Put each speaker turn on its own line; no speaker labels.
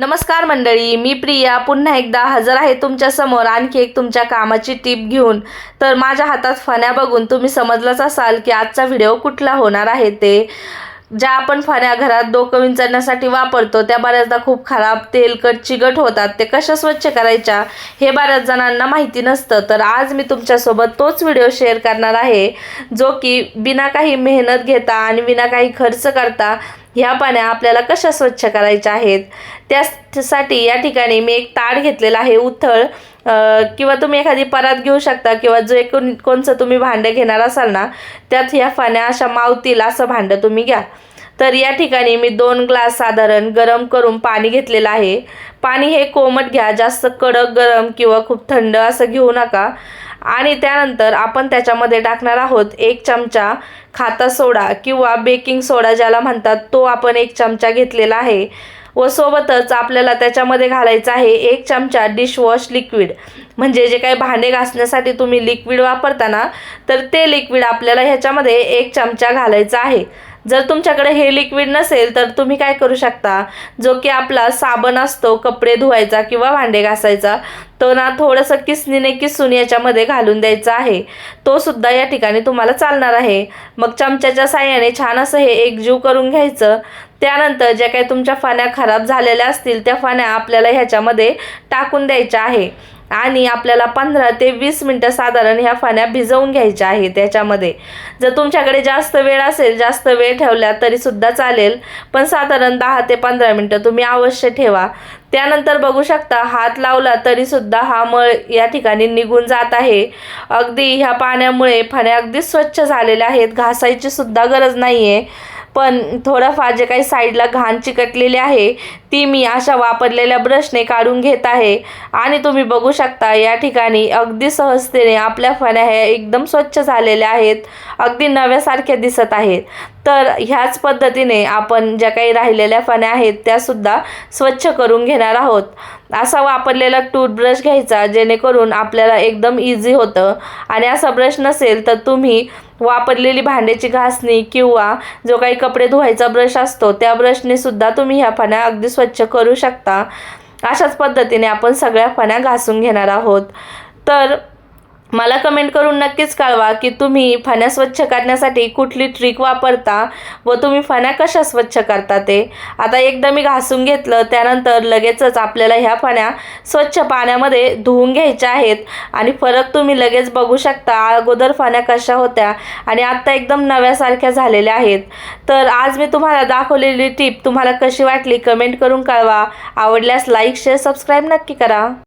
नमस्कार मंडळी मी प्रिया. पुन्हा एकदा हजर आहे तुमच्यासमोर आणखी एक तुमच्या कामाची टीप घेऊन. तर माझ्या हातात फण्या बघून तुम्ही समजलंच असाल की आजचा व्हिडिओ कुठला होणार आहे ते. ज्या आपण फण्या घरात डोकं विंचरण्यासाठी वापरतो त्या बऱ्याचदा खूप खराब तेलकट चिकट होतात. ते कशा स्वच्छ करायच्या हे बऱ्याच जणांना माहिती नसतं. तर आज मी तुमच्यासोबत तोच व्हिडिओ शेअर करणार आहे जो की बिना काही मेहनत घेता आणि बिना काही खर्च करता ह्या पाण्या आपल्याला कशा स्वच्छ करायच्या आहेत? त्यासाठी या ठिकाणी मी एक ताट घेतलेला आहे उथळ. किंवा तुम्ही एखादी परात घेऊ शकता किंवा जे कोण कोणचं तुम्ही भांडं घेणार असाल ना त्यात ह्या पाण्या अशा मावतील असं भांडं तुम्ही घ्या. तर या ठिकाणी मी दोन ग्लास साधारण गरम करून पाणी घेतलेलं आहे. पाणी हे कोमट घ्या जास्त कडक गरम किंवा खूप थंड असं घेऊ नका. आणि त्यानंतर आपण त्याच्यामध्ये टाकणार आहोत एक चमचा खाता सोडा किंवा बेकिंग सोडा ज्याला म्हणतात तो आपण एक चमचा घेतलेला आहे. व सोबतच आपल्याला त्याच्यामध्ये घालायचं आहे एक चमचा डिशवॉश लिक्विड म्हणजे जे काही भांडे घासण्यासाठी तुम्ही लिक्विड वापरता ना तर ते लिक्विड आपल्याला ह्याच्यामध्ये एक चमचा घालायचा आहे. जर तुमच्याकडे हे लिक्विड नसेल तर तुम्ही काय करू शकता? जो की आपला साबण असतो कपडे धुवायचा किंवा भांडे घासायचा तो ना थोडंसं किसनीने किसून याच्यामध्ये घालून द्यायचा आहे. तो सुद्धा या ठिकाणी तुम्हाला चालणार आहे. मग चमच्याच्या साह्याने छान असं हे एकजीव करून घ्यायचं. त्यानंतर ज्या काही तुमच्या फाण्या खराब झालेल्या असतील त्या फाण्या आपल्याला ह्याच्यामध्ये टाकून द्यायच्या आहे. आणि आपल्याला पंधरा ते वीस मिनटं साधारण ह्या फाण्या भिजवून घ्यायच्या आहेत त्याच्यामध्ये. जर तुमच्याकडे जास्त वेळ असेल जास्त वेळ ठेवल्या तरीसुद्धा चालेल पण साधारण दहा ते पंधरा मिनटं तुम्ही अवश्य ठेवा. त्यानंतर बघू शकता हात लावला तरीसुद्धा हा मळ या ठिकाणी निघून जात आहे. अगदी ह्या पाण्यामुळे फाण्या अगदी स्वच्छ झालेल्या आहेत घासायची सुद्धा गरज नाही आहे पण थोडंफार जे काही साईडला घाण चिकटलेली आहे ती मी अशा वापरलेल्या ब्रशने काढून घेत आहे. आणि तुम्ही बघू शकता या ठिकाणी अगदी सहजतेने आपल्या फण्या ह्या एकदम स्वच्छ झालेल्या आहेत. अगदी नव्यासारख्या दिसत आहेत. तर ह्याच पद्धतीने आपण ज्या काही राहिलेल्या फण्या आहेत त्यासुद्धा स्वच्छ करून घेणार आहोत. असा वापरलेला टूथब्रश घ्यायचा जेणेकरून आपल्याला एकदम इझी होतं. आणि असा ब्रश नसेल तर तुम्ही वापरलेली भांड्याची घासणी किंवा जो काही कपडे धुवायचा ब्रश असतो त्या ब्रशने सुद्धा तुम्ही ह्या फण्या अगदी स्वच्छ करू शकता. अशाच पद्धतीने आपण सगळ्या फण्या घासून घेणार आहोत. तर मला कमेंट करून नक्कीच कळवा की तुम्ही फण्या स्वच्छ करण्यासाठी कुठली ट्रिक वापरता व तुम्ही फण्या कशा स्वच्छ करता ते. आता एकदा मी घासून घेतलं त्यानंतर लगेचच आपल्याला ह्या फण्या स्वच्छ पाण्यामध्ये धुवून घ्यायच्या आहेत आणि फरक तुम्ही लगेच बघू शकता अगोदर फण्या कशा होत्या आणि आत्ता एकदम नव्यासारख्या झालेल्या आहेत. तर आज मी तुम्हाला दाखवलेली टीप तुम्हाला कशी वाटली कमेंट करून कळवा. आवडल्यास लाईक शेअर सबस्क्राईब नक्की करा.